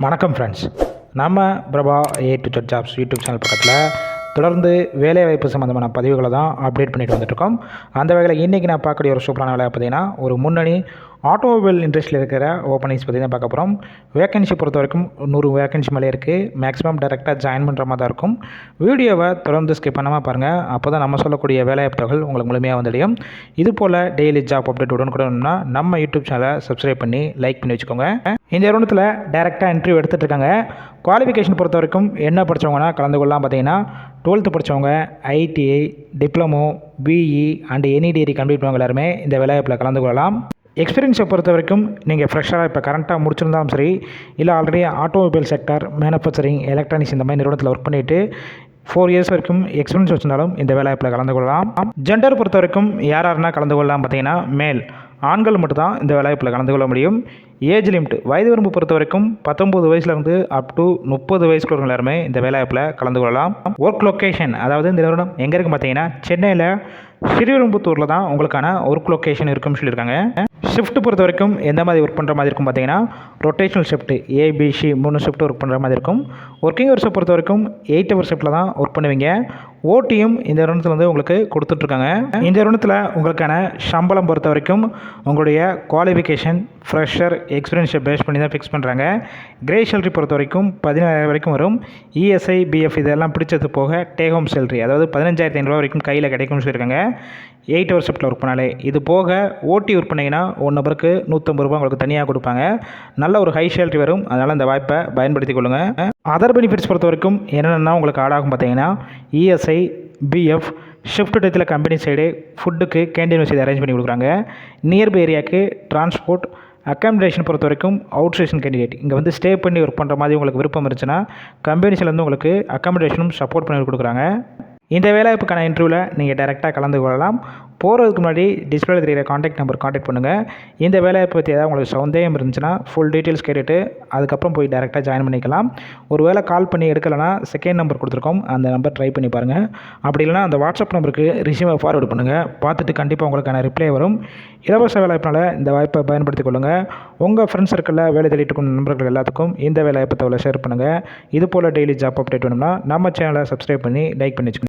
வணக்கம் ஃப்ரெண்ட்ஸ் நம்ம Prabha A to Z jobs YouTube channel பக்கத்தில் தொடர்ந்து வேலைவாய்ப்பு சம்மந்தமான பதிவுகளை தான் அப்டேட் பண்ணிட்டு வந்துட்டுருக்கோம் அந்த வகையில் இன்றைக்கி நான் பார்க்கக்கூடிய ஒரு சூப்பரான வேலை பார்த்தீங்கன்னா ஒரு முன்னணி ஆட்டோமொபைல் இண்டஸ்ட்ரியில் இருக்கிற ஓப்பனிங்ஸ் பற்றி தான் பார்க்க போகிறோம் வேகன்சி பொறுத்த வரைக்கும் நூறு வேகன்சி மேலே இருக்குது மேக்ஸிமம் டேரெக்டாக ஜாயின் பண்ணுற மாதிரி தான் இருக்கும். வீடியோவை தொடர்ந்து ஸ்கிப் பண்ணாமல் பாருங்கள் அப்போ தான் நம்ம சொல்லக்கூடிய வேலைவாய்ப்புகள் உங்களுக்கு முழுமையாக வந்துடையும். இது போல் டெய்லி ஜாப் அப்டேட் உடனுக்குடனா நம்ம யூடியூப் சேனலை சப்ஸ்கிரைப் பண்ணி லைக் பண்ணி வச்சுக்கோங்க. இந்த நிறுவனத்தில் டேரெக்டாக இன்டர்வியூ எடுத்துகிட்டு இருக்காங்க. குவாலிஃபிகேஷன் பொறுத்த வரைக்கும் என்ன படித்தவங்கன்னா கலந்து கொள்ளலாம் பார்த்தீங்கன்னா டுவெல்த்து படித்தவங்க ITI diploma BE and any degree complete பண்ணவங்க எல்லாருமே இந்த வேலைவாய்ப்பில் கலந்து கொள்ளலாம். எக்ஸ்பீரியன்ஸை பொறுத்த வரைக்கும் நீங்கள் ஃப்ரெஷ்ஷாக இப்போ கரண்ட்டாக முடிச்சிருந்தாலும் சரி இல்லை already automobile sector manufacturing electronics இந்த மாதிரி நிறுவனத்தில் ஒர்க் பண்ணிவிட்டு ஃபோர் இயர்ஸ் வரைக்கும் எக்ஸ்பீரியன்ஸ் வச்சிருந்தாலும் இந்த வேலைவாய்ப்பில் கலந்து கொள்ளலாம். ஜெண்டர் பொறுத்த வரைக்கும் யார் யாருன்னா கலந்து கொள்ளலாம் பார்த்தீங்கன்னா மேல் ஆண்கள் மட்டும்தான் இந்த வேலைவாய்ப்பில் கலந்து கொள்ள முடியும். ஏஜ் லிமிட் வயது வரம்பு பொறுத்த வரைக்கும் பத்தொம்பது வயசுலேருந்து அப் டு முப்பது வயசுக்குள்ள எல்லாருமே இந்த வேலைவாய்ப்பில் கலந்து கொள்ளலாம். ஒர்க் லொக்கேஷன் அதாவது இந்த நிறுவனம் எங்கே இருக்குது பார்த்தீங்கன்னா சென்னையில் ஸ்ரீவிரும்புத்தூரில் தான் உங்களுக்கான ஒர்க் லொக்கேஷன் இருக்குன்னு சொல்லியிருக்காங்க. ஷிஃப்ட் பொறுத்த வரைக்கும் எந்த மாதிரி ஒர்க் பண்ணுற மாதிரி இருக்கும் பார்த்தீங்கன்னா ரொட்டேஷனல் ஷிஃப்ட் ஏபிசி மூணு ஷிஃப்ட் ஒர்க் பண்ணுற மாதிரி இருக்கும். ஒர்க்கிங் ஹவர்ஸை பொறுத்த வரைக்கும் எயிட் ஹவர் ஷிஃப்ட்டில் தான் ஒர்க் பண்ணுவீங்க. ஓட்டியும் இந்த நிறுவனத்தில் வந்து உங்களுக்கு கொடுத்துட்ருக்காங்க. இந்த நிறுவனத்தில் உங்களுக்கான சம்பளம் பொறுத்த வரைக்கும் உங்களுடைய குவாலிஃபிகேஷன் ஃப்ரெஷர் எக்ஸ்பீரியன்ஸை பேஸ் பண்ணி தான் ஃபிக்ஸ் பண்ணுறாங்க கிரே சேலரி பொறுத்த வரைக்கும் பதினாயிரம் வரைக்கும் வரும். இஎஸ்ஐ பிஎஃப் இதெல்லாம் பிடிச்சது போக டேக் ஹோம் சேலரி அதாவது பதினஞ்சாயிரத்தி ஐநூறுரூவா வரைக்கும் கையில் கிடைக்கும்னு சொல்லியிருக்காங்க. எயிட் ஹவர் ஷிஃப்ட்டில் ஒர்க் பண்ணாலே. இது போக ஓட்டி ஒர்க் பண்ணிங்கன்னா நபருக்கு நூற்றம்பது ரூபா உங்களுக்கு தனியாக கொடுப்பாங்க. நல்ல ஒரு ஹை சேலரி வரும். அதனால் இந்த வாய்ப்பை பயன்படுத்திக் கொள்ளுங்கள் அதர் பெனிஃபிட்ஸ் பொறுத்த வரைக்கும் என்னென்னா உங்களுக்கு ஆடாகும் பார்த்தீங்கன்னா இஎஸ்ஐ பிஎஃப் ஷிஃப்ட் டயத்தில் கம்பெனி சைடு ஃபுட்டுக்கு கேண்டீன் வசதி அரேஞ்ச் பண்ணி கொடுக்குறாங்க. நியர்பை ஏரியாவுக்கு டிரான்ஸ்போர்ட் அக்காமடேஷன் பொறுத்த வரைக்கும் அவுட் ஸ்டேஷன் கேண்டிடேட். இங்கே வந்து ஸ்டே பண்ணி ஒர்க் பண்ணுற மாதிரி உங்களுக்கு விருப்பம் இருந்துச்சுன்னா கம்பெனிஸ்லேருந்து உங்களுக்கு அக்காமடேஷனும் சப்போர்ட் பண்ணி கொடுக்குறாங்க. இந்த வேலைவாய்ப்புக்கான இன்டர்வியூவில் நீங்கள் டேரெக்டாக கலந்து கொள்ளலாம். போகிறதுக்கு முன்னாடி டிஸ்பிளே தெரியிற காண்டாக்ட் நம்பர் காண்டாக்ட் பண்ணுங்கள் இந்த வேலைவாய்ப்பு பற்றி ஏதாவது உங்களுக்கு சந்தேகம் இருந்துச்சுன்னா ஃபுல் டீட்டெயில்ஸ் கேட்டுட்டு அதுக்கப்புறம் போய் டேரெக்டாக ஜாயின் பண்ணிக்கலாம். ஒரு வேளை கால் பண்ணி எடுக்கலைன்னா செகண்ட் நம்பர் கொடுத்துருக்கோம். அந்த நம்பர் ட்ரை பண்ணி பாருங்கள் அப்படி இல்லைனா அந்த வாட்ஸ்அப் நம்பருக்கு ரிசியூமை ஃபார்வர்டு பண்ணுங்கள் பார்த்துட்டு கண்டிப்பாக உங்களுக்கான ரிப்ளை வரும். இலவச வேலைவாய்ப்பினால் இந்த வாய்ப்பை பயன்படுத்திக் கொள்ளுங்கள் உங்கள் ஃப்ரெண்ட்ஸ் சர்க்கிளில் வேலை தேடிட்டு இருக்கும் நண்பர்கள் எல்லாத்துக்கும் இந்த வேலைவாய்ப்பு தகவலை ஷேர் பண்ணுங்கள் இது போல் டெய்லி ஜாப் அப்டேட் வேணும்னா நம்ம சேனலை சப்ஸ்கிரைப் பண்ணி லைக் பண்ணி